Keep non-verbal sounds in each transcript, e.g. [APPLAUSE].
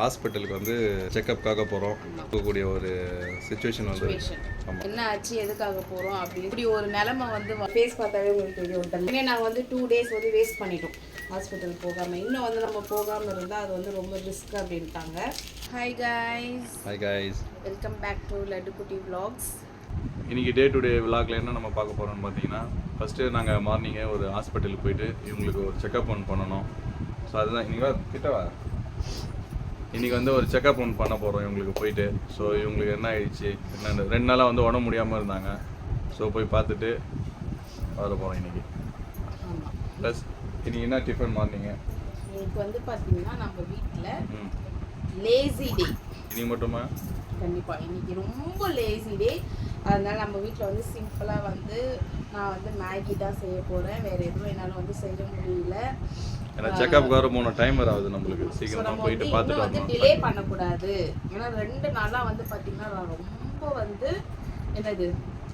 ஹாஸ்பிட்டலுக்கு வந்து செக்கப்புக்காக போகிறோம் இருக்கக்கூடிய ஒரு சுச்சுவேஷன் வந்து என்ன ஆச்சு எதுக்காக போகிறோம் அப்படி இப்படி ஒரு நிலைமை வந்து ஃபேஸ் பார்த்தாவே உங்களுக்கு தெரியும் ஏன்னா நாங்கள் வந்து டூ டேஸ் வந்து வேஸ்ட் பண்ணிட்டோம். ஹாஸ்பிட்டல் போகாமல் இன்னும் வந்து நம்ம போகாமல் இருந்தால் அது வந்து ரொம்ப ரிஸ்க் அப்படின்ட்டாங்க. Hi guys hi guys welcome back to Laddukutty vlogs. இன்னைக்கு டே டு டே விலாக்ல என்ன நம்ம பார்க்க போகிறோம்னு பார்த்தீங்கன்னா ஃபஸ்ட்டு நாங்கள் மார்னிங்கே ஒரு ஹாஸ்பிட்டலுக்கு போயிட்டு இவங்களுக்கு ஒரு செக்கப் ஒன்று பண்ணணும். ஸோ அதுதான். இன்னைக்கு வா கிட்டவா இன்னைக்கு வந்து ஒரு செக்கப் ஒன்று பண்ண போகிறோம் இவங்களுக்கு போயிட்டு. ஸோ இவங்களுக்கு என்ன ஆயிடுச்சு என்ன ரெண்டு நாளாக வந்து உடம்பு முடியாமல் இருந்தாங்க. ஸோ போய் பார்த்துட்டு வர போகிறோம் இன்னைக்கு. ஆமாம் ப்ளஸ் இன்னைக்கு என்ன டிஃபன் மார்னிங்க இன்னைக்கு வந்து பார்த்தீங்கன்னா நம்ம வீட்டில் லேசி டே இன்னைக்கு மட்டுமா? கண்டிப்பாக இன்னைக்கு ரொம்ப லேசி டே அதனால நம்ம வீட்டில் வந்து சிம்பிளாக வந்து நான் வந்து மேகி தான் செய்ய போகிறேன் வேறு எதுவும் என்னால் வந்து செய்ய முடியல. ஏன்னா செக்கப்புக்கு வர போன டைம் வராது நம்மளுக்கு. நம்ம போயிட்டு பார்த்துட்டு வரணும். டிலே பண்ணக்கூடாது. ஏன்னா ரெண்டு நாளாக வந்து பார்த்தீங்கன்னா நான் ரொம்ப வந்து என்னது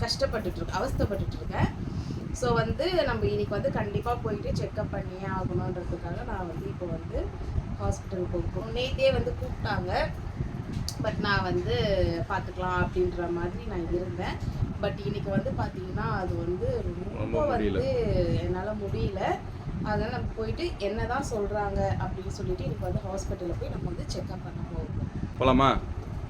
கஷ்டப்பட்டுட்டு இருக்கேன் அவஸ்தைப்பட்டுட்டு இருக்கேன் ஸோ வந்து நம்ம இன்னைக்கு வந்து கண்டிப்பாக போயிட்டு செக்அப் பண்ணியே ஆகணுன்றதுக்காக நான் வந்து இப்போ வந்து ஹாஸ்பிட்டல் போகிறோம் நேற்றே வந்து கூப்பிட்டாங்க. பட் நான் வந்து பார்த்துக்கலாம் அப்படின்ற மாதிரி நான் இருந்தேன். பட் இன்னைக்கு வந்து பார்த்தீங்கன்னா அது வந்து ரொம்ப. வந்து என்னால் முடியல. அதனால நம்ம போயிட்டு என்னதான் சொல்றாங்க அப்படின்னு சொல்லிட்டு இன்னைக்கு வந்து ஹாஸ்பிட்டலில் போய் நம்ம வந்து செக்அப் பண்ண போகிறோம் போகலாமா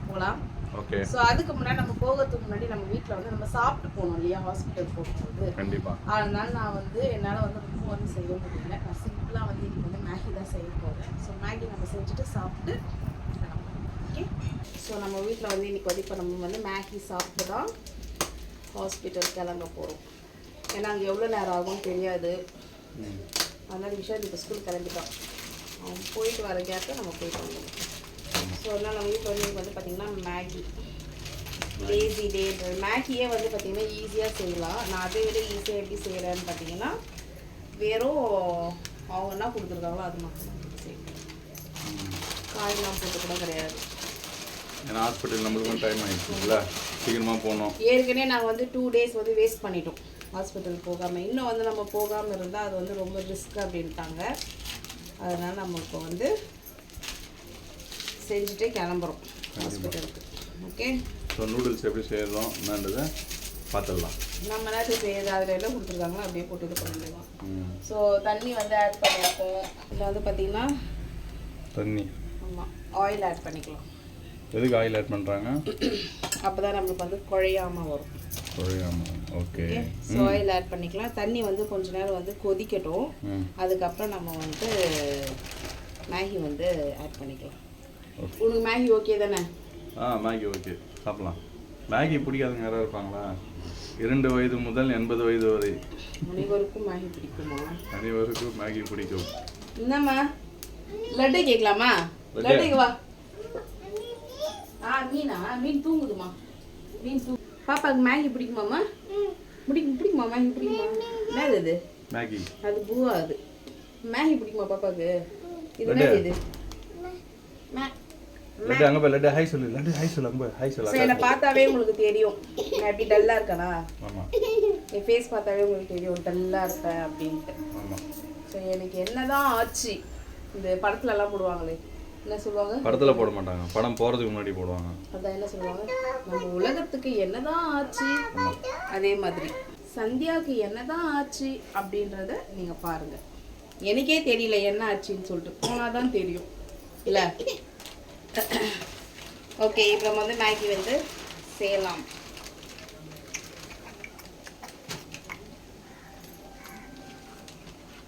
போகலாம் ஓகே ஸோ அதுக்கு முன்னாடி நம்ம போகிறதுக்கு முன்னாடி நம்ம வீட்டில் வந்து நம்ம சாப்பிட்டு போகணும் இல்லையா? ஹாஸ்பிட்டல் போகும்போது. கண்டிப்பாக அதனால நான் வந்து என்னால் வந்து ரொம்ப வந்து செய்ய முடியல. நான் சிம்பிளாக வந்து இன்னைக்கு வந்து மேகி தான் செய்ய போகிறேன் ஸோ மேகி நம்ம செஞ்சுட்டு சாப்பிட்டு ஓகே ஸோ நம்ம வீட்டில் வந்து இன்னைக்கு வந்து இப்போ நம்ம வந்து மேகி சாப்பிட்டு தான் ஹாஸ்பிட்டல் கிளம்ப போகிறோம் ஏன்னா அங்கே எவ்வளோ நேரம் ஆகும்னு தெரியாது. அதனால விஷயம் இப்போ ஸ்கூல் கிளம்பிட்டான் அவன் போயிட்டு வர கேப்பில் நம்ம போயிட்டு வந்தோம். ஸோ அதனால் நம்ம வீட்டில் வந்து பார்த்திங்கன்னா மேகி லேசி டேன்ற மேகியே வந்து பார்த்திங்கன்னா ஈஸியாக செய்யலாம் நான் அதை விட ஈஸியாக எப்படி செய்கிறேன்னு பார்த்தீங்கன்னா வெறும் அவங்க என்ன கொடுத்துருக்காங்களோ அது மட்டும் செய்வேன். காயெல்லாம் போட்டு கூட கிடையாது. ஏன்னா ஹாஸ்பிட்டல் நம்மளுக்கும் டைம் ஆயிடுச்சுங்களா? சீக்கிரமாக போகணும். ஏற்கனவே நாங்கள் வந்து டூ டேஸ் வந்து வேஸ்ட் பண்ணிட்டோம். ஹாஸ்பிட்டல் போகாமல் இன்னும் வந்து நம்ம போகாமல் இருந்தால் அது வந்து ரொம்ப ரிஸ்க் அப்படின்ட்டாங்க. அதனால் நம்ம இப்போ வந்து செஞ்சுட்டு கிளம்புறோம் ஹாஸ்பிட்டலுக்கு ஓகே ஸோ நூடுல்ஸ் எப்படி செய்யறோம் என்னன்றதை பார்த்துடலாம். நம்ம நேரத்துக்கு செய்யுது அதில் என்ன கொடுத்துருக்காங்களோ? அப்படியே போட்டு இது பண்ண வேண்டியதான் ம். ஸோ தண்ணி வந்து ஆட் பண்ணியிருக்கோம் இதில் வந்து பார்த்திங்கன்னா தண்ணி. ஆமாம் ஆயில் ஆட் பண்ணிக்கலாம். எதுக்கு ஆயில் ஆட் பண்ணுறாங்க அப்போ தான் நம்மளுக்கு வந்து குழையாமல் வரும். குழையாமல் ஓகே ஆயில் ஆட் பண்ணிக்கலாம். தண்ணி வந்து கொஞ்ச நேரம் வந்து கொதிக்கட்டும். ம் அதுக்கப்புறம் நம்ம வந்து மேகி வந்து ஆட் பண்ணிக்கலாம். உனக்கு மேகி ஓகே தானே? ஆ மேகி ஓகே சாப்பிடலாம். மேகி பிடிக்காதவங்க யாராவது இருப்பாங்களா? இரண்டு வயது முதல் எண்பது வயது வரை. அனைவருக்கும் மேகி பிடிக்குமா? அனைவருக்கும் மேகி பிடிக்கும். என்னம்மா? லட்டு கேட்கலாமா? லட்டு. லட்டுக்கு வா. ஆ மீனா? மீன் தூங்குதுமா மீன் தூ பாப்பாக்கு மேகி பிடிக்குமாம்மா? பிடிக்கும் பிடிக்குமா? மேகி பிடிக்குமா? என்னது இது மேகி. அது பூவா அது. மேகி பிடிக்குமா பாப்பாக்கு இது. என்னது இது மே- லட்டு அங்கே போய் லட்டு. ஹாய் சொல்லு லட்டு ஹாய் சொல்லு அங்கே போய் ஹாய் ஸோ சொல்லு என்னை பார்த்தாவே உங்களுக்கு தெரியும். நான் எப்படி டல்லாக இருக்கேனா? என் ஃபேஸ் பார்த்தாவே உங்களுக்கு தெரியும் டல்லாக இருப்பேன் அப்படின்ட்டு. எனக்கு என்னதான் ஆச்சு? இந்த படத்துலலாம் போடுவாங்களே. என்ன சொல்லுவாங்க? படத்தில் போட மாட்டாங்க. படம் போகிறதுக்கு முன்னாடி போடுவாங்க. அதான் என்ன சொல்லுவாங்க? நம்ம உலகத்துக்கு என்னதான் ஆச்சு? அதே மாதிரி. சந்தியாவுக்கு என்னதான் ஆச்சு அப்படின்றத நீங்கள் பாருங்க. எனக்கே தெரியல என்ன ஆச்சுன்னு சொல்லிட்டு. போனால் தான் தெரியும். இல்லை? ஓகே இப்போ நம்ம வந்து மேகி வந்து செய்யலாம்.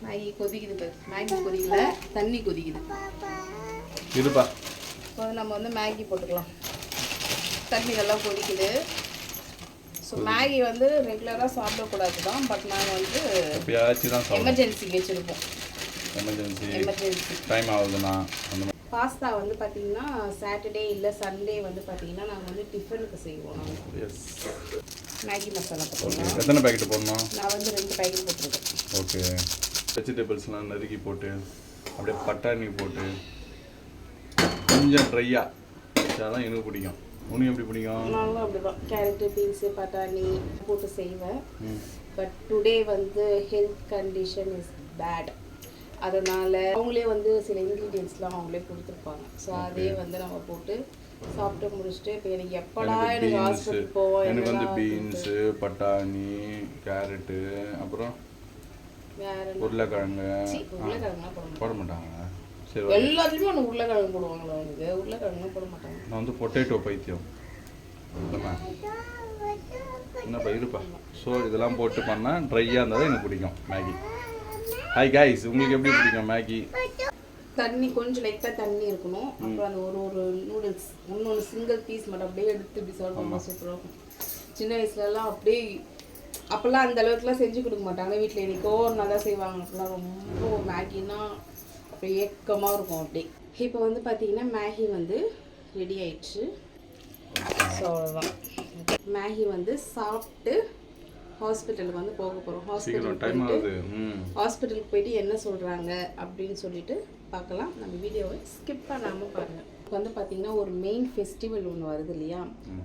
மேகி கொதிக்குது. மேகி கொதிக்கல. தண்ணி கொதிக்குது. இருப்பா. இப்போ நம்ம வந்து மேகி போட்டுக்கலாம். தண்ணி நல்லா கொதிக்குது. ஸோ மேகி வந்து ரெகுலராக சாப்பிடக்கூடாது தான் பட் நாங்கள் வந்து எப்பயாச்சும் தான் எமர்ஜென்சிக்கு வச்சுருப்போம் எமர்ஜென்சி எமர்ஜென்சி டைம் அந்த மாதிரி பாஸ்தா வந்து பார்த்தீங்கன்னா சாட்டர்டே இல்லை சண்டே வந்து பார்த்தீங்கன்னா நாங்கள் வந்து டிஃபனுக்கு செய்வோம் மேகி மசாலா பார்த்தீங்கன்னா எத்தனை பேக்கெட் போடணும்? நான் வந்து ரெண்டு பேக்கெட் போட்டிருக்கேன். ஓகே வெஜிடபிள்ஸ்லாம் நறுக்கி போட்டு அப்படியே பட்டாணி போட்டு கொஞ்சம் ட்ரையாக வச்சாதான் எனக்கு பிடிக்கும். உனக்கு எப்படி பிடிக்கும்? நாங்களும் அப்படிதான். கேரட்டு பீன்ஸு பட்டாணி போட்டு செய்வேன். பட் டுடே வந்து ஹெல்த் கண்டிஷன் இஸ் பேட் அதனால அவங்களே வந்து சில இன்க்ரீடியன்ஸ்லாம் அவங்களே கொடுத்துருப்பாங்க. ஸோ அதே வந்து நம்ம போட்டு சாப்பிட்டு முடிச்சுட்டு இப்போ எனக்கு எப்படா எனக்கு ஹாஸ்பிட்டல் போவோம் எனக்கு வந்து பீன்ஸு பட்டாணி கேரட்டு அப்புறம்? உருளைக்கிழங்கு. போட மாட்டாங்க. சரி எல்லாத்துலேயுமே ஒன்று உருளைக்கிழங்கு போடுவாங்களா உனக்கு உருளைக்கிழங்கு போட மாட்டாங்க. நான் வந்து பொட்டேட்டோ பைத்தியம். என்னப்பா இருப்பா. ஸோ இதெல்லாம் போட்டு பண்ணால் ட்ரையாக இருந்தால் எனக்கு பிடிக்கும் மேகி. ஹாய் காய்ஸ் உங்களுக்கு எப்படி பிடிக்கும் மேகி? தண்ணி கொஞ்சம் லைட்டாக தண்ணி இருக்கணும். அப்புறம் அந்த ஒரு ஒரு நூடுல்ஸ் இன்னொன்று சிங்கிள் பீஸ் மட்டும் அப்படியே எடுத்து இப்படி சர்வ் பண்ணால் சூப்பராக இருக்கும். சின்ன வயசுலலாம் அப்படியே அப்போல்லாம் அந்த அளவுக்குலாம் செஞ்சு கொடுக்க மாட்டாங்க. வீட்டில் ஒரு நல்லா செய்வாங்க. அப்போல்லாம் ரொம்ப மேகின்னா அப்படியே ஏக்கமாக இருக்கும் அப்படியே இப்போ வந்து பார்த்தீங்கன்னா மேகி வந்து ரெடி ஆயிடுச்சு. ஸோ அவ்வளோதான் மேகி வந்து சாப்பிட்டு ஹாஸ்பிட்டலுக்கு வந்து போக போகிறோம் ஹாஸ்பிட்டல் ம். ஹாஸ்பிட்டலுக்கு போயிட்டு என்ன சொல்கிறாங்க அப்படின்னு சொல்லிட்டு பார்க்கலாம். நம்ம வீடியோவை ஸ்கிப் பண்ணாமல் பாருங்கள் இப்போ வந்து பார்த்தீங்கன்னா ஒரு மெயின் ஃபெஸ்டிவல் ஒன்று வருது இல்லையா?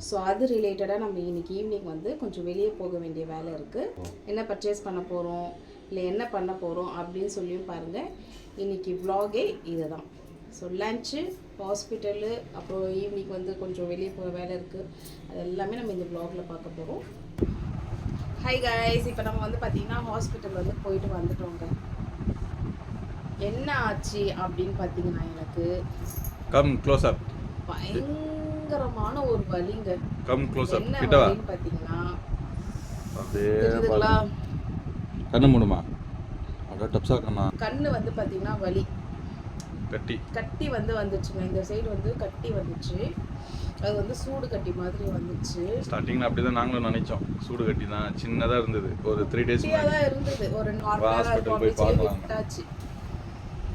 ஸோ அது ரிலேட்டடாக நம்ம இன்னைக்கு ஈவினிங் வந்து கொஞ்சம் வெளியே போக வேண்டிய வேலை இருக்குது என்ன பர்ச்சேஸ் பண்ண போகிறோம் இல்லை என்ன பண்ண போகிறோம் அப்படின்னு சொல்லியும் பாருங்கள் இன்னைக்கு vlog-ஏ இதுதான். ஸோ லஞ்சு ஹாஸ்பிட்டலு அப்புறம் ஈவினிங் வந்து கொஞ்சம் வெளியே போக வேலை இருக்குது அது எல்லாமே நம்ம இந்த vlog-ல பார்க்க போகிறோம் ஹாய் கைஸ் இப்போ நம்ம வந்து பார்த்தீங்கன்னா ஹாஸ்பிட்டல் வந்து போயிட்டு வந்துட்டோங்க. என்ன ஆச்சு அப்படின்னு பார்த்தீங்கன்னா எனக்கு கம் க்ளோஸ் அப் பயங்கரமான ஒரு வலிங்க. கம் க்ளோஸ் அப் என்ன கிட்ட வா. வலின்னு பார்த்தீங்கன்னா கண்ணு மூடுமா? அக்கா டப்ஸா கண்ணா கண்ணு வந்து பார்த்தீங்கன்னா வலி. கட்டி. கட்டி வந்து வந்துச்சுங்க இந்த சைடு வந்து கட்டி வந்துச்சு. அது வந்து சூடு கட்டி மாதிரி வந்துச்சு. ஸ்டார்டிங்கில் அப்படி தான் நாங்களும் நினைச்சோம். சூடு கட்டி தான். சின்னதாக இருந்தது. ஒரு த்ரீ டேஸ் தான் இருந்தது. ஒரு இருக்கும். போய் பார்க்கலாம்.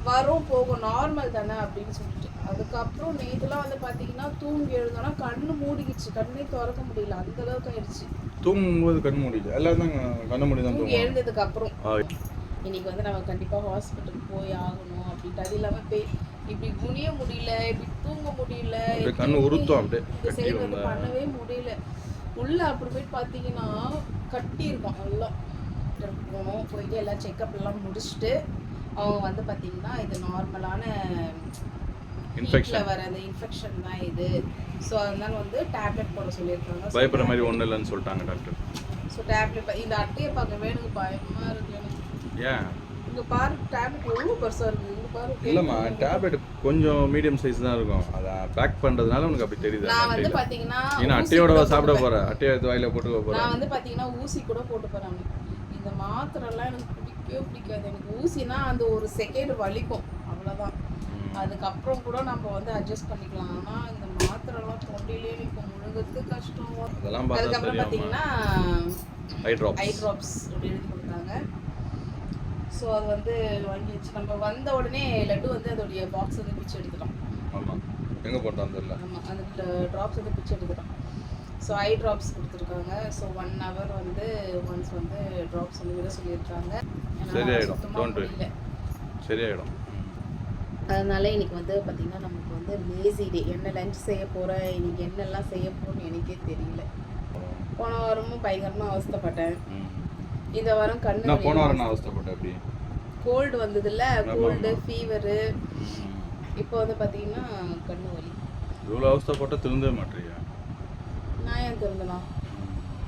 வரும் போகும் நார்மல் தானே அப்படின்னு சொல்லிட்டு. அதுக்கப்புறம் நேற்றுலாம் வந்து பார்த்தீங்கன்னா தூங்கி எழுந்தோன்னா கண்ணு மூடிக்கிச்சு. கண்ணே திறக்க முடியல. அந்த அளவுக்கு ஆயிடுச்சு. தூங்கும்போது கண் மூடிடு எல்லாரும் கண்ணு மூடி தான் எழுந்ததுக்கு அப்புறம். இன்னைக்கு வந்து நம்ம கண்டிப்பாக ஹாஸ்பிட்டல் போய் ஆகணும் அப்படின்ட்டு. அது இல்லாமல் போய் இப்படி குனிய முடியல இப்படி தூங்க முடியல கண்ணு உறுத்தும் அப்படியே இந்த சைடு வந்து பண்ணவே முடியல. உள்ள அப்படி போயிட்டு பார்த்தீங்கன்னா கட்டி இருக்கும் எல்லாம் போனோம் போயிட்டு எல்லாம் செக்கப் எல்லாம் முடிச்சுட்டு அவங்க வந்து பார்த்தீங்கன்னா இது நார்மலான Infection. வர அந்த இன்ஃபெக்ஷன் தான் இது. ஸோ அதனால வந்து டேப்லெட் போட சொல்லியிருக்காங்க. பயப்படுற மாதிரி ஒன்றும் இல்லைன்னு சொல்லிட்டாங்க டாக்டர் ஸோ டேப்லெட் இந்த அட்டையை பார்க்கவே எனக்கு பயமா இருக்கு ஏன் இங்க பாரு டேப்லெட் எவ்வளோ பெருசா இருக்கு. இங்க பாரு இல்லைம்மா டேப்லெட் கொஞ்சம் மீடியம் சைஸ் தான் இருக்கும். அதை பேக் பண்ணுறதுனால உனக்கு அப்படி தெரியுது நான் வந்து. பாத்தீங்கன்னா ஊசி அட்டையோட சாப்பிட. போற அட்டையை எடுத்து வாயில போட்டுக்க போற. நான் வந்து பாத்தீங்கன்னா ஊசி கூட போட்டு போறாங்க இந்த மாத்திரைலாம் எனக்கு பிடிக்கவே பிடிக்காது. எனக்கு ஊசினா அந்த ஒரு செகண்ட் வலிக்கும். அவ்வளவுதான். அதுக்கப்புறம் கூட நம்ம வந்து அட்ஜஸ்ட் பண்ணிக்கலாம். ஆனா இந்த மாத்திரைலாம் தொண்டையிலே நிற்கும். முழுங்கிறது கஷ்டம். அதெல்லாம் அதுக்கப்புறம் சரியாகுமா பாத்தீங்கன்னா ஐ ஐ ட்ராப்ஸ் ட்ராப்ஸ் அப்படி எழுதி கொடுத்தாங்க. ஸோ அது வந்து வாங்கி வச்சு நம்ம வந்த உடனே லட்டு வந்து அதோடைய பாக்ஸ் வந்து பிச்சு எடுத்துட்டோம். ஆமாம் எங்கே போட்டோம் தெரியல ஆமாம் அந்த ட்ராப்ஸ் வந்து பிச்சு எடுத்துட்டோம். ஸோ ஐ ட்ராப்ஸ் கொடுத்துருக்காங்க. ஸோ ஒன் ஹவர் வந்து ஒன்ஸ் வந்து ட்ராப்ஸ் வந்து விட சொல்லியிருக்காங்க. சரியாயிடும். சரியாயிடும். அதனால இன்னைக்கு வந்து பார்த்தீங்கன்னா நமக்கு வந்து லேசி டே என்ன லஞ்ச் செய்ய போகிறேன் இன்னைக்கு என்னெல்லாம் செய்ய போகிறேன்னு எனக்கே தெரியல. போன வாரமும் பயங்கரமாக அவஸ்தைப்பட்டேன். இந்த வாரம் கண்ணு நான் போன வாரம் நான் அவஸ்தைப்பட்டேன் அப்படி கோல்டு வந்ததுல கோல்டு. ஃபீவரு இப்போ வந்து பார்த்தீங்கன்னா கண்ணு வலி. இவ்வளோ அவஸ்தைப்பட்டால் திருந்தவே மாட்டேறியா? நான் ஏன் திருந்தலாம்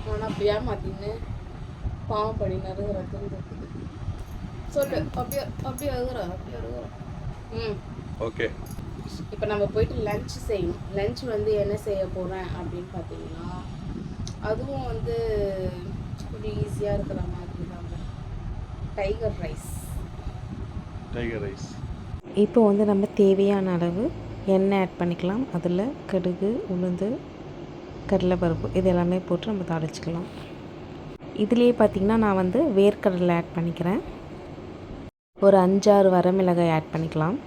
ஆனால் அப்படியே மாற்றின்னு பாவம் படி நறுகிற திருந்தது சொல்லு அப்படியே அப்படியே அழுகுறா அப்படியே அழுகுறா. ம். ஓகே. இப்போ நம்ம போயிட்டு லஞ்ச் செய்யணும். லஞ்ச் வந்து என்ன செய்ய போகிறேன் அப்படின்னு பார்த்தீங்கன்னா அதுவும் வந்து கொஞ்சம் ஈஸியாக இருக்கிற மாதிரி தாங்க டைகர் ரைஸ் டைகர் ரைஸ் இப்போ வந்து நம்ம தேவையான அளவு எண்ணெய் ஆட் பண்ணிக்கலாம். அதில் கடுகு உளுந்து கடலைப்பருப்பு இது எல்லாமே போட்டு நம்ம தாளிச்சிக்கலாம். இதுலேயே பார்த்திங்கன்னா நான் வந்து வேர்க்கடலை ஆட் பண்ணிக்கிறேன். ஒரு அஞ்சாறு வரமிளகாய் ஆட் பண்ணிக்கலாம்.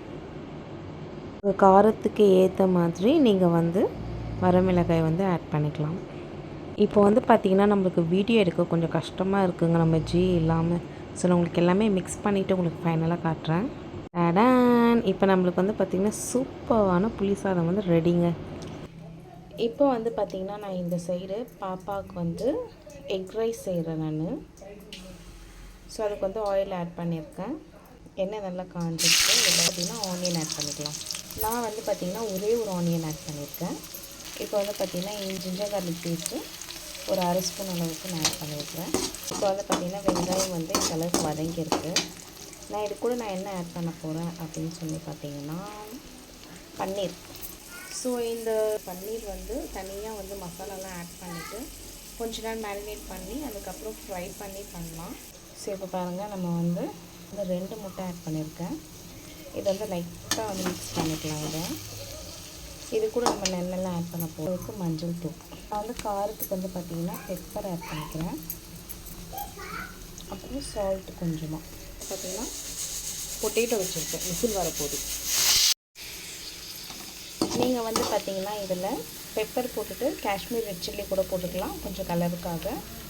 காரத்துக்கு ஏற்ற மாதிரி நீங்கள் வந்து வரமிளகாய் வந்து ஆட் பண்ணிக்கலாம். இப்போ வந்து பார்த்திங்கன்னா நம்மளுக்கு வீடியோ எடுக்க கொஞ்சம் கஷ்டமாக இருக்குங்க. நம்ம ஜி இல்லாமல் ஸோ நான் உங்களுக்கு எல்லாமே மிக்ஸ் பண்ணிவிட்டு உங்களுக்கு ஃபைனலாக காட்டுறேன். அடான் இப்போ நம்மளுக்கு வந்து பார்த்திங்கன்னா சூப்பரான புளி சாதம் வந்து ரெடிங்க இப்போ வந்து பார்த்திங்கன்னா நான் இந்த சைடு பாப்பாவுக்கு வந்து எக் ரைஸ் செய்கிறேன் நான். ஸோ அதுக்கு வந்து ஆயில் ஆட் பண்ணியிருக்கேன். எண்ணெய் நல்லா காஞ்சிருக்கு இல்லை பார்த்திங்கன்னா ஆனியன் ஆட் பண்ணிக்கலாம். நான் வந்து பார்த்திங்கன்னா ஒரே ஒரு ஆனியன் ஆட் பண்ணியிருக்கேன். இப்போ வந்து பார்த்திங்கன்னா ஜிஞ்சர் கார்லிக் பேஸ்ட்டு ஒரு அரை ஸ்பூன் அளவுக்கு நான் ஆட் பண்ணியிருக்கிறேன். இப்போ வந்து பார்த்திங்கன்னா வெங்காயம் வந்து இந்த அளவுக்கு வதங்கியிருக்கு. நான் இது கூட நான் என்ன ஆட் பண்ண போகிறேன் அப்படின்னு சொல்லி பார்த்தீங்கன்னா பன்னீர். ஸோ இந்த பன்னீர் வந்து தனியாக வந்து மசாலாலாம் ஆட் பண்ணிவிட்டு கொஞ்ச நாள் மேரினேட் பண்ணி அதுக்கப்புறம் ஃப்ரை பண்ணி பண்ணலாம். ஸோ இப்போ பாருங்கள் நம்ம வந்து இந்த ரெண்டு முட்டை ஆட் பண்ணியிருக்கேன். இது வந்து லைட்டாக வந்து மிக்ஸ் பண்ணிக்கலாம் இதை. இது கூட நம்ம நெல்லெல்லாம் ஆட் பண்ண போகிறதுக்கு மஞ்சள் தூள். நான் வந்து காரத்துக்கு வந்து பார்த்திங்கன்னா பெப்பர் ஆட் பண்ணிக்கிறேன். அப்புறம் சால்ட் கொஞ்சமாக பார்த்திங்கன்னா பொட்டேட்டோ வச்சுருக்கேன். விசில் வரப்போகுது நீங்கள் வந்து பார்த்திங்கன்னா இதில் பெப்பர் போட்டுட்டு காஷ்மீர் ரெட் சில்லி கூட போட்டுக்கலாம். கொஞ்சம் கலருக்காக.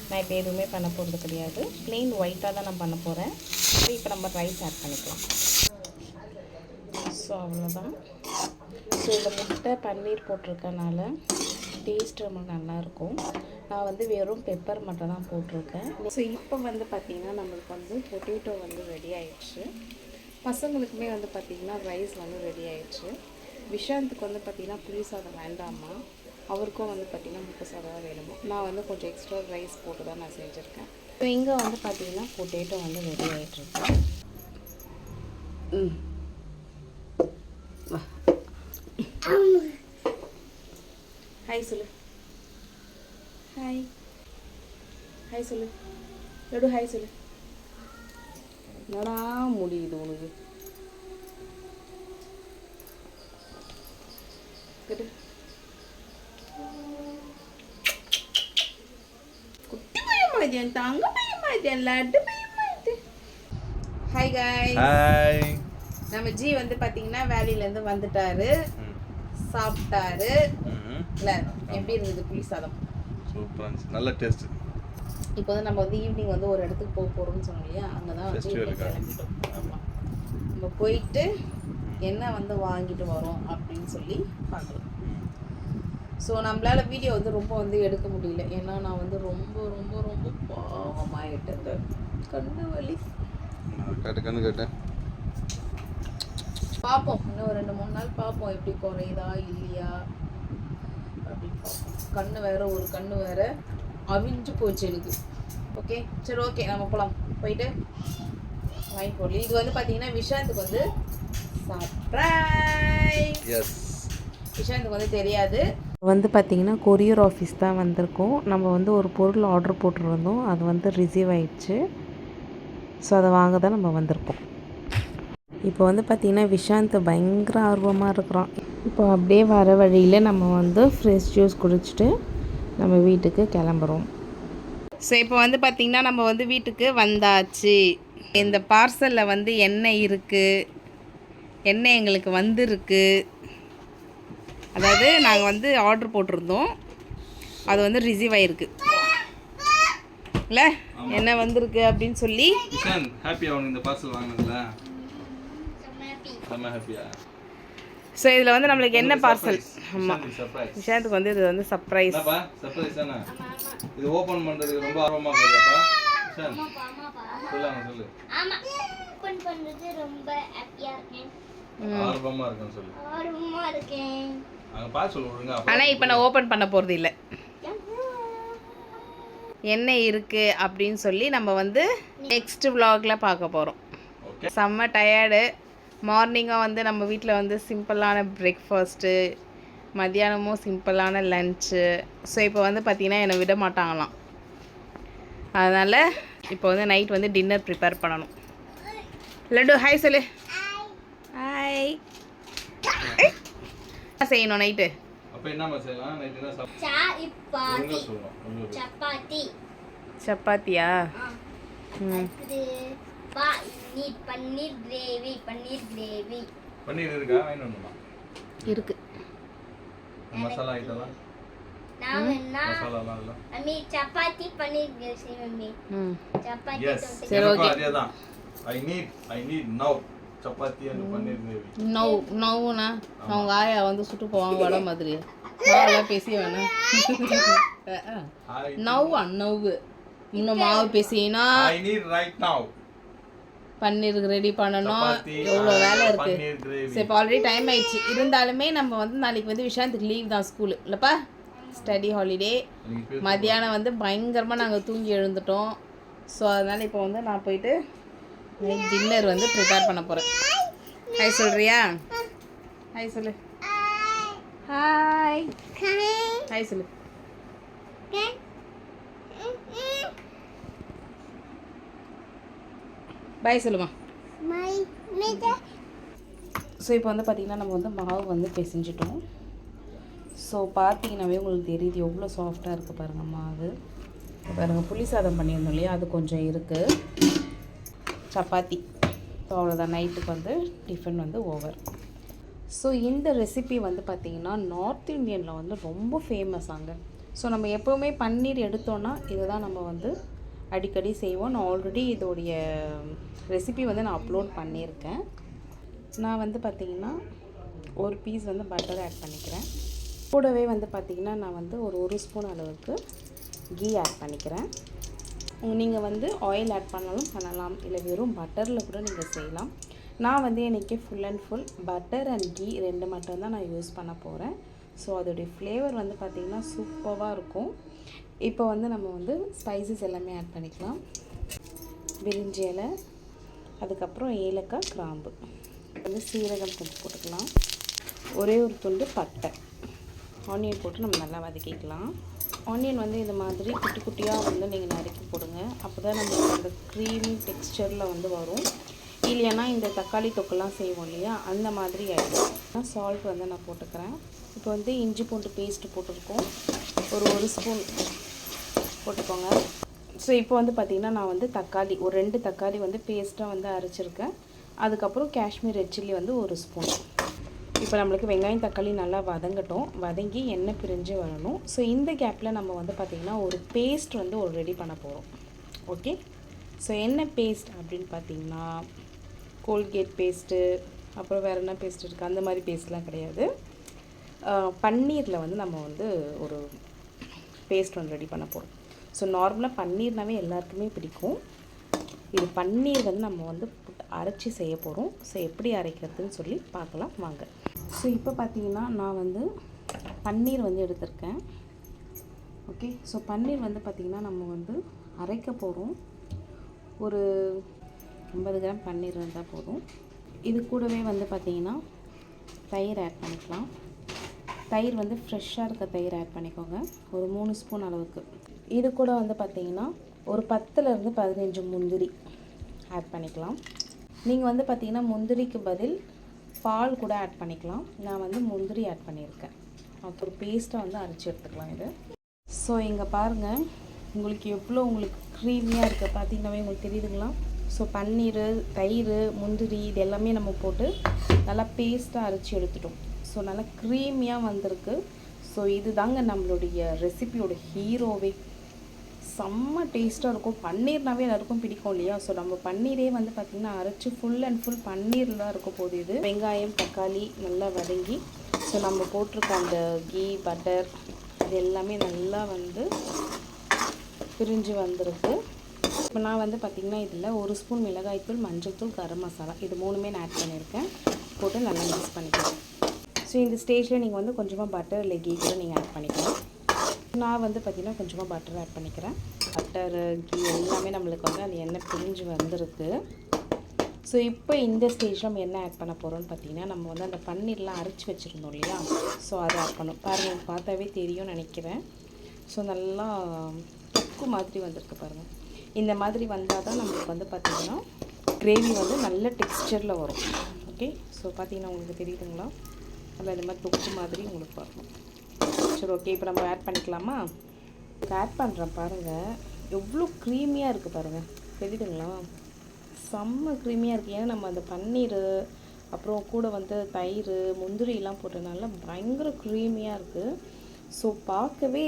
நான் இப்போ எதுவுமே பண்ண போகிறது கிடையாது. ப்ளெயின் ஒயிட்டாக தான் நான் பண்ண போகிறேன் இப்போ நம்ம ரைஸ் ஆட் பண்ணிக்கலாம். ஸோ அவ்வளோதான் ஸோ இந்த முட்டை பன்னீர் போட்டிருக்கனால டேஸ்ட் ரொம்ப நல்லாயிருக்கும் நான் வந்து வெறும் பெப்பர் மட்டும் தான் போட்டிருக்கேன். ஸோ இப்போ வந்து பார்த்திங்கன்னா நம்மளுக்கு வந்து பொட்டேட்டோ வந்து ரெடி ஆயிடுச்சு. பசங்களுக்குமே வந்து பார்த்திங்கன்னா ரைஸ் வந்து ரெடி ஆயிடுச்சு. விஷாந்துக்கு வந்து பார்த்திங்கன்னா புளி சாதம் வேண்டாமா அவருக்கும் வந்து பார்த்திங்கன்னா முட்டை சாதம் தான் வேணுமா? நான் வந்து கொஞ்சம் எக்ஸ்ட்ரா ரைஸ் போட்டு தான் நான் செஞ்சுருக்கேன். ஸோ இங்கே வந்து பார்த்திங்கன்னா பொட்டேட்டோ வந்து ரெடி ஆகிட்டுருக்கு ம். ஹாய் சொல்லு. ஹாய் ஹாய் சொல்லு. லடு ஹாய் சொல்லு. என்னடா முடியுது உனக்கு? கட்டு குட்டி என் தங்க என் லட்டு பையன் மாதிரி. ஹாய் காய் ஹாய் நம்ம ஜி வந்து பாத்தீங்கன்னா வேலையிலேருந்து வந்துட்டாரு. சாப்பிட்டாரு. இல்ல எப்படி இருந்தது புளி சாதம்? சூப்பராக இருந்துச்சு. நல்ல டேஸ்ட் இப்போ வந்து நம்ம வந்து ஈவினிங் வந்து ஒரு இடத்துக்கு போக போறோம்னு சொன்னோம் இல்லையா அங்கே தான் வந்து. கிளம்பிட்டோம் ஆமா நம்ம போயிட்டு என்ன வந்து வாங்கிட்டு வரோம் அப்படின்னு சொல்லி பார்க்கலாம் ஸோ நம்மளால வீடியோ வந்து ரொம்ப வந்து எடுக்க முடியல. ஏன்னா நான் வந்து ரொம்ப ரொம்ப ரொம்ப பாவமாயிட்டேன். கண்ணு வலி. கேட்டு கண்ணு கேட்டேன். பார்ப்போம். இன்னும் ரெண்டு மூணு நாள் பார்ப்போம். எப்படி குறையுதா இல்லையா? கண்ணு வேற ஒரு கண்ணு வேற. அவிஞ்சு போச்சு எனக்கு. ஓகே சரி ஓகே நம்ம போகலாம் போயிட்டு வாங்கி போடலாம் இது வந்து பார்த்தீங்கன்னா விஷாந்துக்கு வந்து சர்ப்ரைஸ் எஸ் விஷாந்துக்கு வந்து தெரியாது. வந்து பார்த்திங்கன்னா கொரியர் ஆஃபீஸ் தான் வந்திருக்கோம். நம்ம வந்து ஒரு பொருள் ஆர்டர் போட்டிருந்தோம். அது வந்து ரிசீவ் ஆயிடுச்சு. ஸோ அதை வாங்க தான் நம்ம வந்திருக்கோம். இப்போ வந்து பார்த்திங்கன்னா விஷாந்த் பயங்கர ஆர்வமாக இருக்கிறான். இப்போ அப்படியே வர வழியில் நம்ம வந்து ஃப்ரெஷ் ஜூஸ் குடிச்சிட்டு நம்ம வீட்டுக்கு கிளம்புறோம். ஸோ இப்போ வந்து பார்த்தீங்கன்னா நம்ம வந்து வீட்டுக்கு வந்தாச்சு. இந்த பார்சலில் வந்து எண்ணெய் இருக்குது எண்ணெய் எங்களுக்கு வந்திருக்கு. அதாவது நாங்கள் வந்து ஆர்டர் போட்டிருந்தோம். அது வந்து ரிசீவ் ஆகிருக்கு இல்லை? என்ன வந்திருக்கு அப்படின்னு சொல்லி. ஹாப்பியா உனக்கு இந்த பார்சல் வாங்கினதுல? செம்ம ஹாப்பியா ஸோ இதில் வந்து நம்மளுக்கு என்ன பார்சல் ஆமாம் விஷயத்துக்கு வந்து இது வந்து சர்ப்ரைஸ் சர்ப்ரைஸ் தானே? இது ஓபன் பண்றதுக்கு ரொம்ப ஆர்வமா இருக்குதாப்பா. விஷான் சொல்லாங்க சொல்லு. ஆமா. ஓப்பன் பண்றது ரொம்ப ஹாப்பியா இருக்கேன். ஆர்வமா இருக்குன்னு சொல்லு. ஆர்வமா இருக்கேன். அங்க பார்த்து சொல்லு ஒழுங்கா ஆனால் இப்போ நான் ஓப்பன் பண்ண போகிறது இல்லை. என்ன இருக்குது அப்படின்னு சொல்லி நம்ம வந்து நெக்ஸ்ட் vlogல பார்க்க போகிறோம் செம்ம டயர்டு மார்னிங்காக வந்து நம்ம வீட்டில் வந்து சிம்பிளான பிரேக்ஃபாஸ்ட்டு மத்தியானமும் சிம்பிளான லன்ச்சு ஸோ இப்போ வந்து பார்த்திங்கன்னா என்னை விட மாட்டாங்களாம். அதனால் இப்போ வந்து நைட் வந்து டின்னர் ப்ரிப்பேர் பண்ணணும். லட்டு ஹாய் சொல்லு. ஹாய் செய்யணும் நைட்டு சப்பாத்தியா? ம். அடுத்தது பா நீ பன்னீர் கிரேவி பன்னீர் கிரேவி. பன்னீர் இருக்கா? வாங்கிட்டு வரணுமா? இருக்குது மசாலா ஐட்டம்லாம் நான் வேணா மசாலாலாம் இல்லை? Mummy chapati paneer gravy mummy. ம். சப்பாத்தி சரி, I need I need now chapati and paneer gravy. Now நவ்வுனா அவங்க ஆயா வந்து சுட்டு போவாங்க வட மாதிரி மாவெல்லாம் பேசி வேணாம். ஐ நவ் நவ்வு இன்னும் மாவு பேசினா I need right now paneer ready பண்ணணும். எவ்வளோ வேலை இருக்கு. பன்னீர் gravy. சரி இப்போ ஆல்ரெடி டைம் ஆயிடுச்சு. இருந்தாலுமே நம்ம வந்து நாளைக்கு வந்து விஷாந்துக்கு லீவ் தான் ஸ்கூலு இல்லைப்பா? ஸ்டடி ஹாலிடே மத்தியானம் வந்து பயங்கரமாக நாங்கள் தூங்கி எழுந்துட்டோம். ஸோ அதனால் இப்போ வந்து நான் போயிட்டு டின்னர் வந்து ப்ரிப்பேர் பண்ண போகிறேன் ஹாய் சொல்கிறியா ஹாய் சொல்லு. ஹாய் ஹாய் சொல்லு. பாய் சொல்லுமா. ஸோ இப்போ வந்து பார்த்திங்கன்னா நம்ம வந்து மாவு வந்து பிசைஞ்சிட்டோம். ஸோ பார்த்தீங்கன்னாவே உங்களுக்கு தெரியுது எவ்வளோ சாஃப்டாக இருக்குது பாருங்கள் மாவு. பாருங்கள் புளி சாதம் பண்ணியிருந்தோம் இல்லையா? அது கொஞ்சம் இருக்குது சப்பாத்தி. ஸோ அவ்வளோதான் நைட்டுக்கு வந்து டிஃபன் வந்து ஓவர் ஸோ இந்த ரெசிபி வந்து பார்த்திங்கன்னா நார்த் இந்தியனில் வந்து ரொம்ப ஃபேமஸ் அங்கே ஸோ நம்ம எப்போவுமே பன்னீர் எடுத்தோன்னா இதை தான் நம்ம வந்து அடிக்கடி செய்வோம். நான் ஆல்ரெடி இதோடைய ரெசிபி வந்து நான் அப்லோட் பண்ணியிருக்கேன். நான் வந்து பார்த்திங்கன்னா ஒரு பீஸ் வந்து பட்டர் ஆட் பண்ணிக்கிறேன். கூடவே வந்து பார்த்திங்கன்னா நான் வந்து ஒரு ஒரு ஸ்பூன் அளவுக்கு கீ ஆட் பண்ணிக்கிறேன். நீங்கள் வந்து ஆயில் ஆட் பண்ணாலும் பண்ணலாம். இல்லை வெறும் பட்டரில் கூட நீங்கள் செய்யலாம். நான் வந்து இன்றைக்கி full and full butter and ghee ரெண்டு மட்டும்தான் நான் யூஸ் பண்ண போகிறேன் ஸோ அதோடைய ஃப்ளேவர் வந்து பார்த்திங்கன்னா சூப்பராக இருக்கும். இப்போ வந்து நம்ம வந்து ஸ்பைசஸ் எல்லாமே ஆட் பண்ணிக்கலாம். விரிஞ்சி இலை அதுக்கப்புறம் ஏலக்காய் கிராம்பு. வந்து சீரகம் கொஞ்சம் போட்டுக்கலாம். ஒரே ஒரு துண்டு பட்டை. ஆனியன் போட்டு நம்ம நல்லா வதக்கிக்கலாம். ஆனியன் வந்து இது மாதிரி குட்டி குட்டியாக வந்து நீங்கள் நறுக்கி போடுங்க. அப்போ தான் நம்மளுக்கு அந்த க்ரீமி டெக்ஸ்சரில் வந்து வரும். இல்லைன்னா இந்த தக்காளி தொக்கெல்லாம் செய்வோம் இல்லையா? அந்த மாதிரி ஆகிடும் சால்ட் வந்து நான் போட்டுக்கிறேன். இப்போ வந்து இஞ்சி பூண்டு பேஸ்ட்டு போட்டிருக்கோம். ஒரு ஒரு ஸ்பூன் போட்டுக்கோங்க. ஸோ இப்போ வந்து பார்த்திங்கன்னா நான் வந்து தக்காளி ஒரு ரெண்டு தக்காளி வந்து பேஸ்ட்டாக வந்து அரைச்சிருக்கேன். அதுக்கப்புறம் காஷ்மீர் ரெட் சில்லி வந்து ஒரு ஸ்பூன் இப்போ நம்மளுக்கு வெங்காயம் தக்காளி நல்லா வதங்கட்டும். வதங்கி எண்ணெய் பிரிஞ்சு வரணும். ஸோ இந்த கேப்பில் நம்ம வந்து பார்த்திங்கன்னா ஒரு பேஸ்ட் வந்து ஒரு ரெடி பண்ண போகிறோம் ஓகே ஸோ என்ன பேஸ்ட் அப்படின்னு பார்த்தீங்கன்னா கோல்கேட் பேஸ்ட்டு அப்புறம் வேறு என்ன பேஸ்ட் இருக்குது அந்த மாதிரி பேஸ்ட்லாம் கிடையாது. பன்னீரில் வந்து நம்ம வந்து ஒரு பேஸ்ட் ஒன்று ரெடி பண்ண போகிறோம் ஸோ நார்மலாக பன்னீர்னாவே எல்லாருக்குமே பிடிக்கும். இது பன்னீர் வந்து நம்ம வந்து அரைச்சி செய்ய போகிறோம் ஸோ எப்படி அரைக்கிறதுன்னு சொல்லி பார்க்கலாம். வாங்க. ஸோ இப்போ பார்த்தீங்கன்னா நான் வந்து பன்னீர் வந்து எடுத்திருக்கேன். ஓகே ஸோ பன்னீர் வந்து பார்த்திங்கன்னா நம்ம வந்து அரைக்க போகிறோம் ஒரு ஐம்பது கிராம் பன்னீர் இருந்தால் போதும். இது கூடவே வந்து பார்த்திங்கன்னா தயிர் ஆட் பண்ணிக்கலாம். தயிர் வந்து ஃப்ரெஷ்ஷாக இருக்க தயிர் ஆட் பண்ணிக்கோங்க. ஒரு மூணு ஸ்பூன் அளவுக்கு. இது கூட வந்து பார்த்திங்கன்னா ஒரு பத்துலேருந்து பதினஞ்சு முந்திரி ஆட் பண்ணிக்கலாம். நீங்கள் வந்து பார்த்திங்கன்னா முந்திரிக்கு பதில் பால் கூட ஆட் பண்ணிக்கலாம். நான் வந்து முந்திரி ஆட் பண்ணியிருக்கேன். அப்புறம் பேஸ்ட்டை பேஸ்ட்டாக வந்து அரைச்சி எடுத்துக்கலாம் இது. ஸோ இங்கே பாருங்கள் உங்களுக்கு எவ்வளோ உங்களுக்கு க்ரீமியாக இருக்குது பார்த்திங்கனாவே உங்களுக்கு தெரியுதுங்களா? ஸோ பன்னீர் தயிர் முந்திரி இது எல்லாமே நம்ம போட்டு நல்லா பேஸ்ட்டாக அரைச்சி எடுத்துட்டோம். ஸோ நல்லா க்ரீமியாக வந்திருக்கு. ஸோ இது தாங்க நம்மளுடைய ரெசிபியோட ஹீரோவே செம்ம டேஸ்ட்டாக இருக்கும். பன்னீர்னாவே எல்லாருக்கும் பிடிக்கும் இல்லையா? ஸோ நம்ம பன்னீரே வந்து பார்த்திங்கன்னா அரைச்சி ஃபுல் அண்ட் ஃபுல் பன்னீரில் தான் இருக்க போகுது இது. வெங்காயம் தக்காளி நல்லா வதங்கி ஸோ நம்ம போட்டிருக்க அந்த கீ பட்டர் இது எல்லாமே நல்லா வந்து பிரிஞ்சு வந்திருக்கு. இப்போ நான் வந்து பார்த்திங்கன்னா இதில் ஒரு ஸ்பூன் மிளகாய்த்தூள் மஞ்சள்தூள் கரம் மசாலா இது மூணுமே நான் ஆட் பண்ணியிருக்கேன் போட்டு நல்லா மிக்ஸ் பண்ணிக்கலாம். ஸோ இந்த ஸ்டேஜில் நீங்கள் வந்து கொஞ்சமாக பட்டர் இல்லை கீ கூட நீங்கள் ஆட் பண்ணிக்கலாம். நான் வந்து பார்த்திங்கன்னா கொஞ்சமாக பட்டர் ஆட் பண்ணிக்கிறேன். பட்டர் கீ எல்லாமே நம்மளுக்கு வந்து அந்த எண்ணெய் பிரிஞ்சு வந்திருக்கு. ஸோ இப்போ இந்த ஸ்டேஜ் நம்ம என்ன ஆட் பண்ண போகிறோம்னு பார்த்தீங்கன்னா நம்ம வந்து அந்த பன்னீர்லாம் அரைச்சி வச்சுருந்தோம் இல்லையா? ஸோ அதை ஆட் பண்ணும் பாருங்கள் பார்த்தாவே தெரியும்னு நினைக்கிறேன். ஸோ நல்லா தொக்கு மாதிரி வந்திருக்கு பாருங்கள் இந்த மாதிரி வந்தால் தான் நம்மளுக்கு வந்து பார்த்திங்கன்னா கிரேவி வந்து நல்ல டெக்ஸ்டரில் வரும். ஓகே ஸோ பார்த்தீங்கன்னா உங்களுக்கு தெரியுதுங்களா? நல்லா இந்த மாதிரி தொக்கு மாதிரி உங்களுக்கு வரணும். சரி ஓகே இப்போ நம்ம ஆட் பண்ணிக்கலாமா? ஆட் பண்ணுறேன் பாருங்கள் எவ்வளோ க்ரீமியாக இருக்குது பாருங்கள் தெரியுதுங்களா? செம்ம க்ரீமியாக இருக்குது ஏன்னா நம்ம அந்த பன்னீர் அப்புறம் கூட வந்து தயிர் முந்திரிலாம் போட்டனால பயங்கர க்ரீமியாக இருக்குது ஸோ பார்க்கவே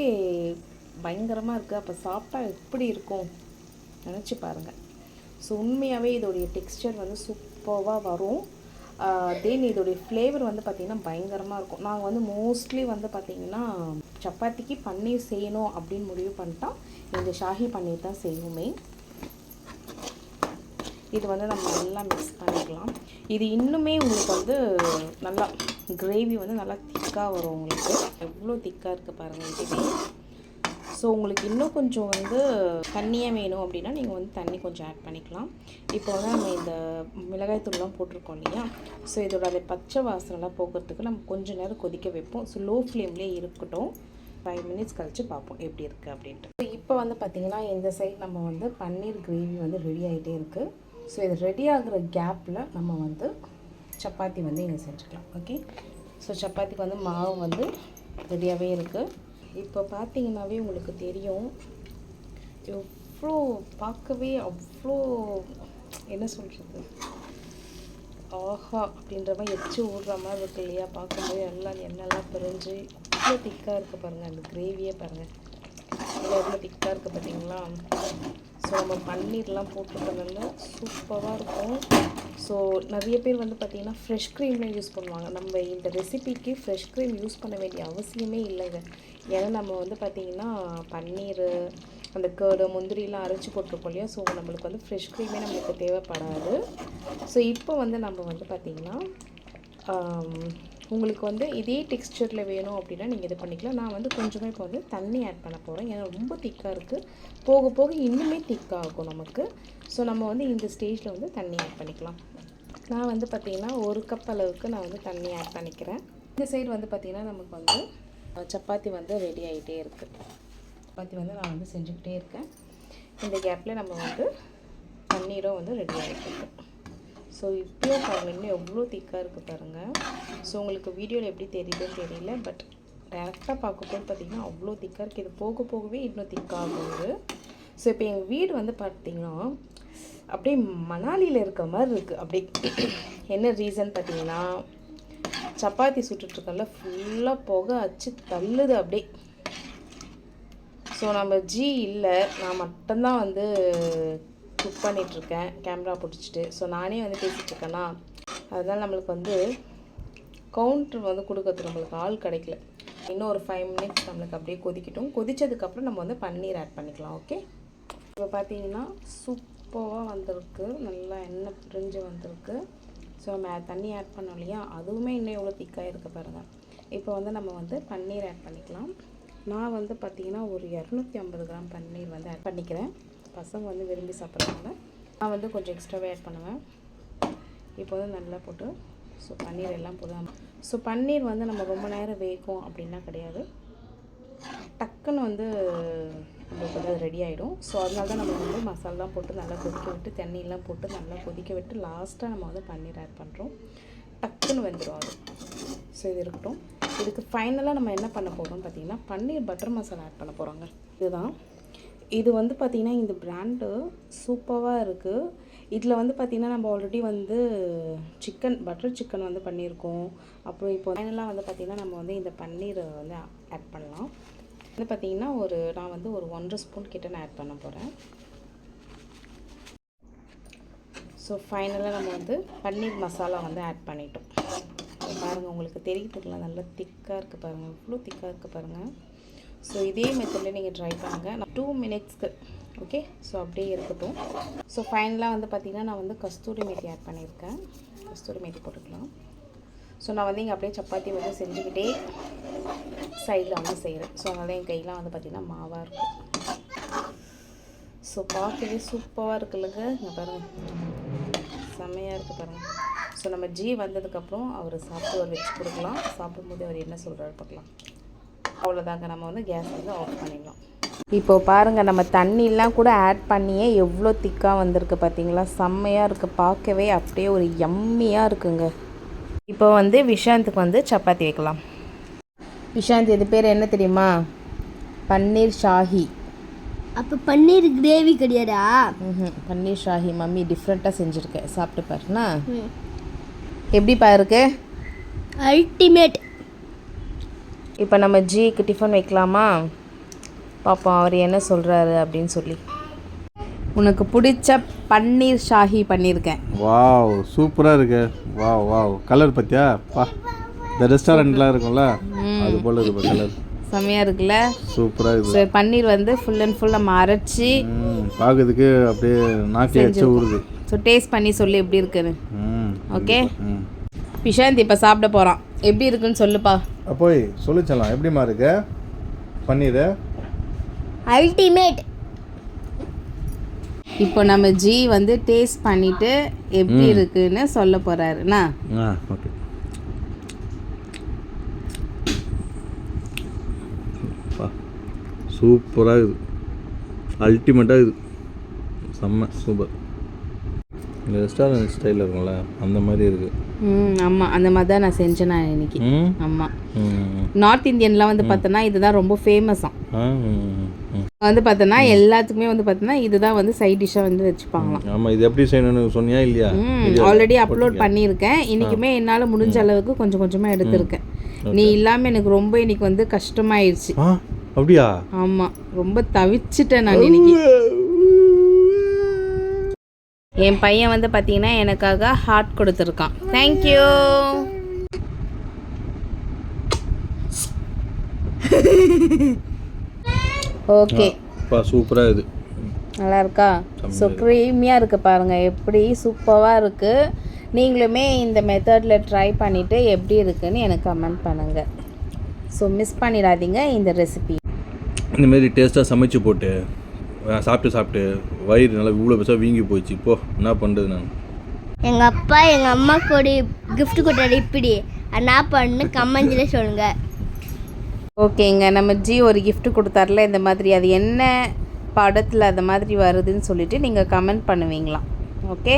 பயங்கரமாக இருக்குது அப்போ சாப்பிட்டா எப்படி இருக்கும்? நினச்சி பாருங்கள் ஸோ உண்மையாகவே இதோடைய டெக்ஸ்டர் வந்து சூப்பராக வரும். தென் இதோடைய ஃப்ளேவர் வந்து பார்த்திங்கன்னா பயங்கரமாக இருக்கும். நாங்கள் வந்து மோஸ்ட்லி வந்து பார்த்திங்கன்னா சப்பாத்திக்கு பன்னீர் செய்யணும் அப்படின்னு முடிவு பண்ணிட்டா இந்த ஷாஹி பன்னீர் தான் செய்வோமே. இது வந்து நம்ம நல்லா மிக்ஸ் பண்ணிக்கலாம். இது இன்னுமே உங்களுக்கு வந்து நல்லா கிரேவி வந்து நல்லா திக்காக வரும் உங்களுக்கு. எவ்வளோ திக்காக இருக்குது பாருங்கள் இதுவே. ஸோ உங்களுக்கு இன்னும் கொஞ்சம் வந்து தண்ணியாக வேணும் அப்படின்னா நீங்கள் வந்து தண்ணி கொஞ்சம் ஆட் பண்ணிக்கலாம். இப்போ வந்து நம்ம இந்த மிளகாய் தூள்லாம் போட்டிருக்கோம் இல்லையா? ஸோ இதோட அந்த பச்சை வாசனைலாம் போக்குறதுக்கு நம்ம கொஞ்ச நேரம் கொதிக்க வைப்போம். ஸோ லோ ஃப்ளேம்லேயே இருக்கட்டும். ஃபைவ் மினிட்ஸ் கழித்து பார்ப்போம் எப்படி இருக்குது அப்படின்ட்டு. ஸோ இப்போ வந்து பார்த்திங்கன்னா இந்த சைட் நம்ம வந்து பன்னீர் கிரேவி வந்து ரெடி ஆகிட்டே இருக்குது ஸோ இது ரெடி ஆகிற கேப்பில் நம்ம வந்து சப்பாத்தி வந்து இங்கே செஞ்சுக்கலாம். ஓகே ஸோ சப்பாத்திக்கு வந்து மாவு வந்து ரெடியாகவே இருக்குது இப்போ பார்த்தீங்கன்னாவே உங்களுக்கு தெரியும். எவ்வளோ பார்க்கவே அவ்வளோ என்ன சொல்கிறது ஆஹா அப்படின்ற மாதிரி எச்சு ஊடுற மாதிரி இருக்கு இல்லையா? பார்க்கும்போது எல்லாம் எண்ணெல்லாம் பிரிஞ்சு அவ்வளோ திக்காக இருக்குது பாருங்கள் அந்த கிரேவியே பாருங்கள் இதில் எவ்வளோ திக்காக இருக்குது பார்த்தீங்களா? ஸோ நம்ம பன்னீர்லாம் போட்டுருக்கிறதுனால சூப்பராக இருக்கும். ஸோ நிறைய பேர் வந்து பார்த்திங்கன்னா ஃப்ரெஷ் க்ரீம்லாம் யூஸ் பண்ணுவாங்க. நம்ம இந்த ரெசிபிக்கு ஃப்ரெஷ் க்ரீம் யூஸ் பண்ண வேண்டிய அவசியமே இல்லைங்க ஏன்னா நம்ம வந்து பார்த்திங்கன்னா பன்னீர் அந்த கேர்டு முந்திரிலாம் அரைச்சி போட்டிருக்கோம் இல்லையா? ஸோ நம்மளுக்கு வந்து ஃப்ரெஷ் க்ரீமே நம்மளுக்கு தேவைப்படாது. ஸோ இப்போ வந்து நம்ம வந்து பார்த்திங்கன்னா உங்களுக்கு வந்து இதே டெக்ஸ்சரில் வேணும் அப்படின்னா நீங்கள் இது பண்ணிக்கலாம். நான் வந்து கொஞ்சமாக இப்போ வந்து தண்ணி ஆட் பண்ண போகிறேன் ஏன்னா ரொம்ப திக்காக இருக்குது போக போக இன்னுமே திக்காக இருக்கும் நமக்கு. ஸோ நம்ம வந்து இந்த ஸ்டேஜில் வந்து தண்ணி ஆட் பண்ணிக்கலாம். நான் வந்து பார்த்திங்கன்னா ஒரு கப் அளவுக்கு நான் வந்து தண்ணி ஆட் பண்ணிக்கிறேன். இந்த சைடு வந்து பார்த்திங்கன்னா நமக்கு வந்து சப்பாத்தி வந்து ரெடி ஆகிட்டே இருக்குது சப்பாத்தி வந்து நான் வந்து செஞ்சுக்கிட்டே இருக்கேன். இந்த கேப்பில் நம்ம வந்து தண்ணீரும் வந்து ரெடி ஆகிட்டு இருக்கு. ஸோ இப்போயும் பாருங்கள் எவ்வளோ திக்காக இருக்குது பாருங்கள் ஸோ உங்களுக்கு வீடியோவில் எப்படி தெரியுதுன்னு தெரியல பட் டேரெக்டாக பார்க்கும்போது பார்த்திங்கன்னா அவ்வளோ திக்காக இருக்குது இது போக போகவே இன்னும் திக்காக போகுது ஸோ இப்போ எங்கள் வீடு வந்து பார்த்திங்கன்னா அப்படியே மணாலியில் இருக்க மாதிரி இருக்குது அப்படியே [CLEARS THROAT] என்ன ரீசன் பார்த்தீங்கன்னா சப்பாத்தி சுட்டுட்ருக்கல ஃபுல்லாக புகை அச்சு தள்ளுது அப்படியே. ஸோ நம்ம ஜி இல்லை நான் மட்டும்தான் வந்து குக் பண்ணிகிட்ருக்கேன் கேமரா பிடிச்சிட்டு. ஸோ நானே வந்து பேசிகிட்ருக்கேன்னா அதனால் நம்மளுக்கு வந்து கவுண்டர் வந்து கொடுக்கறதுக்கு நம்மளுக்கு ஆள் கிடைக்கல. இன்னும் ஒரு ஃபைவ் மினிட்ஸ் நம்மளுக்கு அப்படியே கொதிக்கட்டும். கொதித்ததுக்கப்புறம் நம்ம வந்து பன்னீர் ஆட் பண்ணிக்கலாம் ஓகே இப்போ பார்த்தீங்கன்னா சூப்பராக வந்திருக்கு. நல்லா எண்ணெய் பிரிஞ்சு வந்திருக்கு. ஸோ நம்ம தண்ணி ஆட் பண்ணோம் இல்லையா? அதுவுமே இன்னும் எவ்வளோ திக்காக இருக்க பாருங்கள் இப்போ வந்து நம்ம வந்து பன்னீர் ஆட் பண்ணிக்கலாம். நான் வந்து பார்த்திங்கன்னா ஒரு இரநூத்தி ஐம்பது கிராம் பன்னீர் வந்து ஆட் பண்ணிக்கிறேன். பசங்க வந்து விரும்பி சாப்பிட்றதுனால நான் வந்து கொஞ்சம் எக்ஸ்ட்ராவே ஆட் பண்ணுவேன். இப்போ வந்து நல்லா போட்டு ஸோ பன்னீர் எல்லாம் போதும் ஸோ பன்னீர் வந்து நம்ம ரொம்ப நேரம் வேகும் அப்படின்னா கிடையாது. டக்குன்னு வந்து நம்மளுக்கு வந்து அது ரெடி ஆகிடும் ஸோ அதனால தான் நம்ம வந்து மசாலாம் போட்டு நல்லா கொதிக்க விட்டு தண்ணியெல்லாம் போட்டு நல்லா கொதிக்க விட்டு லாஸ்ட்டாக நம்ம வந்து பன்னீர் ஆட் பண்ணுறோம் டக்குன்னு வந்துடும் அது. ஸோ இது இருக்கட்டும். இதுக்கு ஃபைனலாக நம்ம என்ன பண்ண போகிறோம் பார்த்தீங்கன்னா பன்னீர் பட்டர் மசாலா ஆட் பண்ண போகிறோங்க இதுதான். இது வந்து பார்த்திங்கன்னா இந்த பிராண்டு சூப்பராக இருக்குது இதில் வந்து பார்த்திங்கன்னா நம்ம ஆல்ரெடி வந்து சிக்கன் பட்டர் சிக்கன் வந்து பண்ணியிருக்கோம். அப்புறம் இப்போ ஃபைனலாக வந்து பார்த்திங்கன்னா நம்ம வந்து இந்த பன்னீர் வந்து ஆட் பண்ணலாம். வந்து பார்த்திங்கன்னா ஒரு நான் வந்து ஒரு ஒன்றரை ஸ்பூன் கிட்ட நான் ஆட் பண்ண போகிறேன் ஸோ ஃபைனலாக நம்ம வந்து பன்னீர் மசாலா வந்து ஆட் பண்ணிட்டோம். பாருங்கள் உங்களுக்கு தெரியுதுங்களா நல்லா திக்காக இருக்குது பாருங்கள் இவ்வளோ திக்காக இருக்குது பாருங்கள் ஸோ இதே மெத்தடில் நீங்கள் ட்ரை பண்ணுங்கள் நான் டூ மினிட்ஸ்க்கு ஓகே ஸோ அப்படியே இருக்கட்டும். ஸோ ஃபைனலாக வந்து பார்த்திங்கன்னா நான் வந்து கஸ்தூரி மேத்தி ஆட் பண்ணியிருக்கேன். கஸ்தூரி மேத்தி போட்டுக்கலாம். ஸோ நான் வந்து இங்கே அப்படியே சப்பாத்தி வந்து செஞ்சுக்கிட்டே சைடில் வந்து செய்கிறேன் ஸோ அதனால் என் கையெலாம் வந்து பார்த்திங்கன்னா மாவாக இருக்கும் ஸோ பார்க்கவே சூப்பராக இருக்குல்லங்க இங்கே பாருங்கள் செம்மையாக இருக்குது பாருங்கள் ஸோ நம்ம ஜி வந்ததுக்கப்புறம் அவர் சாப்பிட்டு அவர் வச்சு கொடுக்கலாம். சாப்பிடும்போது அவர் என்ன சொல்கிறாரு பார்க்கலாம். அவ்வளோதாங்க நம்ம வந்து கேஸ் வந்து ஆஃப் பண்ணிடலாம் இப்போ பாருங்கள் நம்ம தண்ணிலாம் கூட ஆட் பண்ணியே எவ்வளோ திக்காக வந்திருக்கு பார்த்தீங்களா செம்மையாக இருக்குது பார்க்கவே அப்படியே ஒரு எம்மியாக இருக்குங்க. இப்போ வந்து விஷாந்துக்கு வந்து சப்பாத்தி வைக்கலாம். விஷாந்த் இது பேர் என்ன தெரியுமா? பன்னீர் ஷாஹி. அப்போ பன்னீர் கிரேவி கிடையாதா? ம்ஹும். பன்னீர் ஷாஹி மம்மி டிஃப்ரெண்ட்டாக செஞ்சுருக்கேன். சாப்பிட்டு பாருண்ணா எப்படிப்பா இருக்கு? அல்டிமேட் இப்போ நம்ம ஜிக்கு டிஃபன் வைக்கலாமா? பார்ப்போம் அவர் என்ன சொல்கிறாரு அப்படின்னு சொல்லி. உனக்கு பிடிச்ச பன்னீர் ஷாஹி பண்ணியிருக்கேன் வாவ் சூப்பராக இருக்கு. Wow wow. கலர் பார்த்தியா பா இந்த ரெஸ்டாரண்ட்லாம் இருக்கும்ல? அது போல் இருக்கு கலர் செம்மையாக இருக்குல்ல? சூப்பராக இருக்குது ஸோ பன்னீர் வந்து ஃபுல் அண்ட் ஃபுல் நம்ம அரைச்சி பார்க்கறதுக்கு அப்படியே நாக்கில் எச்ச ஊறுது. ஸோ டேஸ்ட் பண்ணி சொல்லு எப்படி இருக்குன்னு. ம் ஓகே விஷாந்த் இப்போ சாப்பிட போகிறான் எப்படி இருக்குன்னு சொல்லுப்பா. அப்போய் சொல்லிச்சலாம் எப்படிமா இருக்கு? பன்னீர் அல்டிமேட் இப்போ நம்ம ஜி வந்து டேஸ்ட் பண்ணிட்டு எப்படி இருக்குன்னு சொல்ல போறாருண்ணா ஓகே. சூப்பராக இருக்குது. அல்டிமேட்டாக இருக்குது. செம்ம சூப்பர். இந்த ரெஸ்டாரண்ட் ஸ்டைலில் இருக்கும்ல அந்த மாதிரி இருக்குது ம் ஆமாம் அந்த மாதிரி தான் நான் செஞ்சேன் நான் இன்னைக்கு ஆமாம் நார்த் இந்தியன்லாம் வந்து பார்த்தோன்னா இதுதான் ரொம்ப ம் வந்து பார்த்தோன்னா எல்லாத்துக்குமே வந்து பார்த்தோன்னா இதுதான் வந்து சைட் டிஷ்ஷாக வந்து வச்சுப்பாங்களாம். ஆமாம் இது எப்படி செய்யணும்னு சொன்னியா இல்லையா? ஆல்ரெடி அப்லோட் பண்ணியிருக்கேன். இன்றைக்குமே என்னால் முடிஞ்ச அளவுக்கு கொஞ்சம் கொஞ்சமாக எடுத்திருக்கேன். நீ இல்லாமல் எனக்கு ரொம்ப இன்னைக்கு வந்து கஷ்டமாயிருச்சு. ஆ? அப்படியா? ஆமாம் ரொம்ப தவிச்சிட்டேன் நான் இன்னைக்கு. என் பையன் வந்து பார்த்தீங்கன்னா எனக்காக ஹார்ட் கொடுத்துருக்கான். தேங்க்யூ ஓகே சூப்பராக இது. நல்லா இருக்கா? ஸோ க்ரீமியாக இருக்குது பாருங்கள் எப்படி சூப்பராக இருக்குது நீங்களுமே இந்த மெத்தடில் ட்ரை பண்ணிவிட்டு எப்படி இருக்குன்னு எனக்கு கமெண்ட் பண்ணுங்கள் ஸோ மிஸ் பண்ணிடாதீங்க இந்த ரெசிபி இந்த மாதிரி டேஸ்ட்டாக சமைச்சு போட்டு சாப்பிட்டு சாப்பிட்டு வயிறு நல்லா இவ்வளோ பெருசாக வீங்கி போச்சு. இப்போ என்ன பண்ணுறது நான்? எங்கள் அப்பா எங்கள் அம்மாக்கு ஒரு gift கொடுத்தாரு இப்படி. என்ன பண்ணு கம்மஞ்சில் சொல்லுங்கள் ஓகேங்க நம்ம ஜி ஒரு gift கொடுத்தாருல இந்த மாதிரி அது என்ன படத்தில் அந்த மாதிரி வருதுன்னு சொல்லிட்டு நீங்கள் கமெண்ட் பண்ணுவீங்களாம் ஓகே?